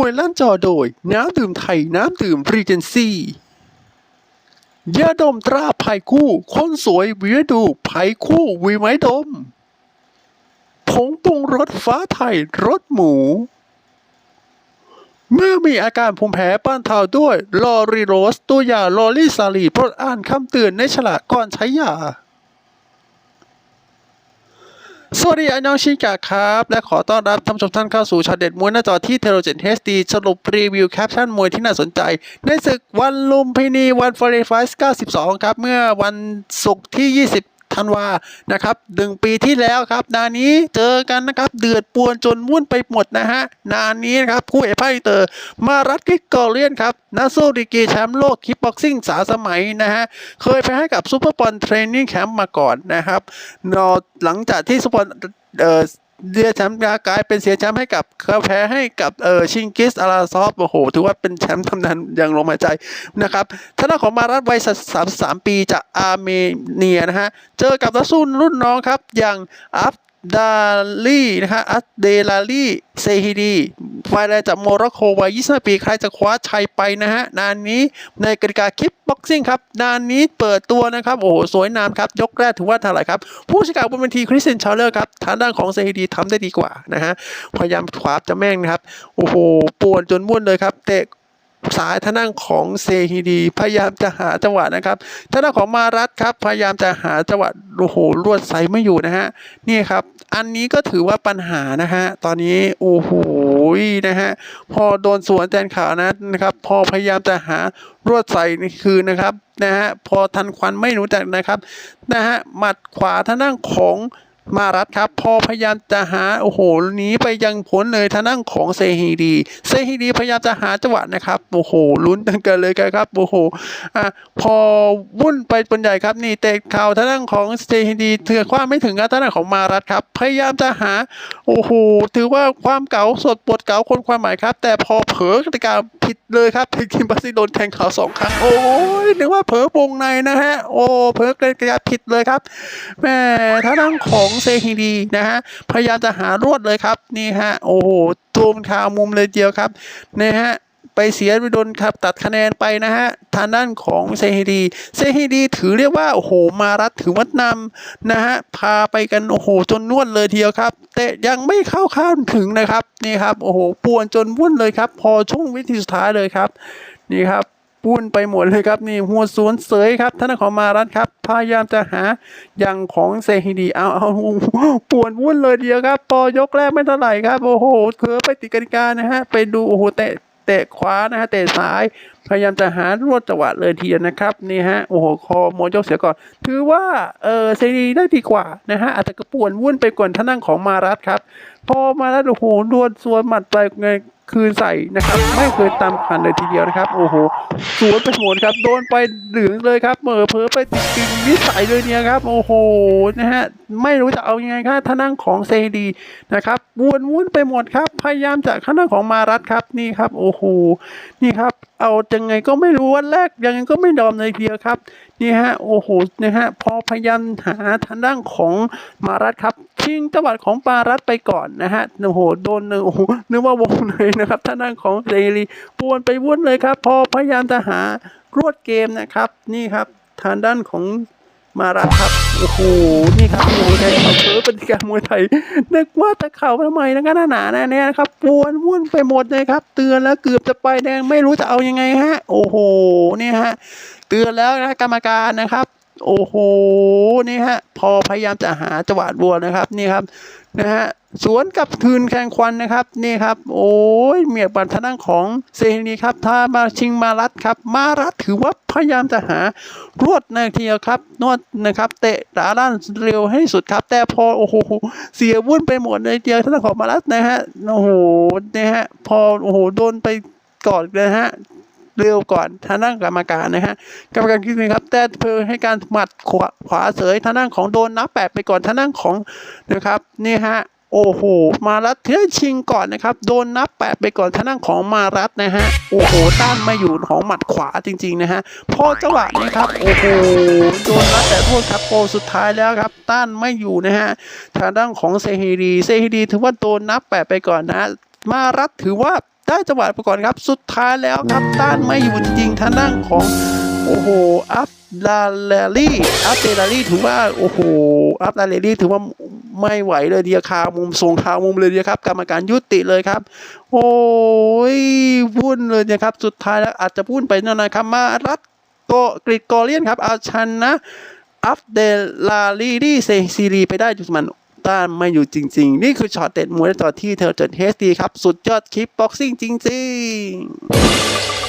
วยลั่นจอโดย น้ำดื่มไทย น้ำดื่มรีเจนซี่ยาดมตราไผ่คู่คนสวยวีดูไผ่คู่วีไม้ดม ผงปรุงรสฟ้าไทยรสหมู เมื่อมีอาการภูมิแพ้ป้านเทาด้วย ลอรีโรส ตัวยาลอรีซาลีโปรดอ่านคำเตือนในฉลากก่อนใช้ยา สวัสดีอัน้องชิกะครับ และขอต้อนรับท่านผู้ชมท่านเข้าสู่ชอตเด็ดมวยหน้าจอที่เทโรเจนเฮสดีสรุปรีวิวแคปชั่นมวยที่น่าสนใจ ในศึกวันลุมพินีวันฟอร์เรฟส92 ครับ เมื่อวันศุกร์ที่20 ธันวานะครับหนึ่งปีที่แล้วครับ นานี้เจอกันนะครับเดือดปวนจนวุ่นไปหมดนะฮะนานี้นะครับคู่เอกภาคอินเตอร์มารัดกิกกอเลียนครับนักสู้ดีกีแชมป์โลกคิปบ็อกซิ่งสาสมัยนะฮะเคยไปให้กับซูเปอร์บอลเทรนนิ่งแคมป์มาก่อนนะครับนอหลังจากที่ซูเปอร์เอ่อ เดียแชมป์กลายเป็นเสียแชมป์ให้กับเขาแพ้ให้กับเออชิงกิสอาราซอฟโอ้โห ถือว่าเป็นแชมป์ตำนานอย่างลมหายใจนะครับท่านของมารัตวัย33ปีจากอาร์เมเนียนะฮะ เจอกับนักสู้รุ่นน้องครับ อย่างอัฟ ดาลี่นะฮะอัฟเดลาลี่เซฮิดีฝ่ายแดงจากโมร็อกโกวัย 25 ปีใครจะคว้าชัยไปนะฮะนานนี้ในกติกาคิปบ็อกซิ่งครับนานนี้เปิดตัวนะครับ โอ้โห สวยงามครับ ยกแรกถือว่าเท่าไหร่ครับ ผู้ชิกาบนเวทีคริสเตนชาเลอร์ครับ ทางด้านของเซฮิดีทำได้ดีกว่านะฮะพยายามขวาจะแม่งนะครับ โอ้โหปวนจนม่วนเลยครับเตะ สายทางด้านของเซฮีดี พยายามจะหาจังหวะนะครับทางด้านของมารัตครับ พยายามจะหาจังหวะโอ้โหลวดใสไม่อยู่นะฮะนี่ครับ อันนี้ก็ถือว่าปัญหานะฮะตอนนี้โอ้โหนะฮะพอโดนสวนแตนขาวนะนะครับ พอพยายามจะหารวดใสนี่คือนะครับนะฮะพอทันควันไม่รู้จักนะครับนะฮะหมัดขวาทางด้านของ มารัตครับ พอพยายามจะหาโอ้โหหนีไปยังพ้นเลยทางด้านของเซฮีดี เซฮีดีพยายามจะหาจังหวะนะครับโอ้โหลุ้นกันเลยกันครับโอ้โหอะพอวุ่นไปบนใหญ่ครับนี่เตะเข่าทางด้านของเซฮีดีเถื่อความไม่ถึงครับทางด้านของมารัตครับ พยายามจะหาโอ้โหถือว่าความเก๋าสดปวดเก๋าคนความหมายครับ แต่พอเผลอกติกาผิดเลยครับเพคิมบาซิโดนแทงเข่าสองครั้งโอ้ยนึกว่าเผลอวงในนะฮะโอ้เผลอกติกาผิดเลยครับแม่ทางด้านของเซฮิดีนะฮะพยายามจะหารวดเลยครับนี่ฮะโอ้โหตูมคามุมเลยเดียวครับนะฮะไปเสียไปโดนครับตัดคะแนนไปนะฮะทางด้านของเซฮิดีเซฮิดีถือเรียกว่าโอ้โหมารัดถือวัดนำนะฮะพาไปกันโอ้โหจนนวดเลยเดียวครับ แต่ยังไม่เข้าข้ามถึงนะครับนี่ครับโอ้โหป่วนจนวุ่นเลยครับ พอช่วงวิธีสุดท้ายเลยครับนี่ครับ ปุ้นไปหมดเลยครับนี่หัวสวนเสยครับท่านของมารัตครับ พยายามจะหาอย่างของเซฮิดีเอาเอาปวนวุ่นเลยเดียวครับพอยกแรกไม่เท่าไหร่ครับ โอ้โหเคือไปติดกติกานะฮะไปดูโอ้โหเตะเตะขวานะฮะเตะซ้ายพยายามจะหารวดจังหวะเลยทีเดียวนะครับนี่ฮะโอ้โหคอโมยกเสียก่อน ถือว่าเออเซฮีดีได้ดีกว่านะฮะอาจจะกระป่วนวุ่นไปกว่าท่านั่งของมารัตครับ พอมารัตโอ้โหดวลสวนหมัดไปไง คืนใส่นะครับ ไม่เคยตามขันเลยทีเดียวนะครับ โอ้โหสวนไปหมดครับ โดนไปเหลืองเลยครับเหมอเพอไปติดกินนิสัยเลยเนี่ยครับ โอ้โหนะฮะไม่รู้จะเอายังไงครับท่านั่งของเซดีนะครับวนวุ่นไปหมดครับ พยายามจากท่านั่งของมารัตครับนี่ครับโอ้โหนี่ครับเอายังไงก็ไม่รู้วันแรกยังไงก็ไม่ยอมเลยเดียวครับนี่ฮะโอ้โหนะฮะพอพยายามหาทางด้านของมารัตครับชิงจังหวัดของปารัตไปก่อนนะฮะโอ้โหโดนหนึ่งโอ้โหนึกว่าวงเลยนะครับท่างด้านของเซรีปวนไปวุ่นเลยครับ พอพยายามจะหารวดเกมนะครับ นี่ครับทางด้านของมารัตครับโอ้โหนี่ครับมวยไทยเขาเปฏิการมวยไทยนึกว่าตะเข่าทำไมนะกันหนาแน่ๆนะครับปวนวุ่นไปหมดเลยครับ เตือนแล้วเกือบจะไปแดงไม่รู้จะเอายังไงฮะ โอ้โหนี่ฮะเตือนแล้วนะกรรมการนะครับ โอ้โหนี่ฮะพอพยายามจะหาจังหวะบัวนะครับนี่ครับนะฮะ สวนกับคืนแข่งควันนะครับนี่ครับ โอ้ยเมียบันทางด้านของเซนีครับถ้ามาชิงมารัดครับ มารัดถือว่าพยายามจะหารวดในทีเดียครับนวดนะครับ เตะดาด้านเร็วให้สุดครับ แต่พอโอ้โหเสียวุ่นไปหมดในเดียวทางด้านของมารัดนะฮะโอ้โหนะฮะพอโอ้โหโดนไปก่อนเลยฮะเร็วก่อนทางด้านกรรมการนะฮะกรรมการคิดนึงครับ แต่เพื่อให้การหมัดขวาขวาเสยทางด้านของโดนนับแปดไปก่อนทางด้านของนะครับนี่ฮะ โอ้โห มารัตเทือชิงก่อนนะครับ โดนนับแปดไปก่อนทางด้านของมารัตนะฮะ โอ้โห ต้านไม่อยู่ของหมัดขวาจริงๆนะฮะ พอจังหวะนี้ครับ โอ้โห โดนนับแต่โทษครับโปสุดท้ายแล้วครับ ต้านไม่อยู่นะฮะ ทางด้านของเซฮีดี เซฮีดีถือว่าโดนนับแปดไปก่อนนะ มารัตถือว่าได้จังหวะไปก่อนครับ สุดท้ายแล้วครับ ต้านไม่อยู่จริงๆทางด้านของ โอ้โห อัพลาเลลี่ อัพเดลลี่ถือว่า โอ้โห อัพลาเลลี่ถือว่าไม่ไหวเลยเดียคามุมทรงคามุมเลยเดียครับ กรรมการยุติเลยครับ โอ้ยวุ่นเลยนะครับ สุดท้ายแล้วอาจจะวุ่นไปหน่อยนะครับ มารัดโกกริดกอเลียนครับ เอาชนะอัพเดลาลีดีเซซีรีไปได้จุดมันต้านไม่อยู่จริง ๆ นี่คือช็อตเด็ดมวยต่อที่เธอเจอเทสดีครับ สุดยอดคลิปบ็อกซิ่งจริง ๆ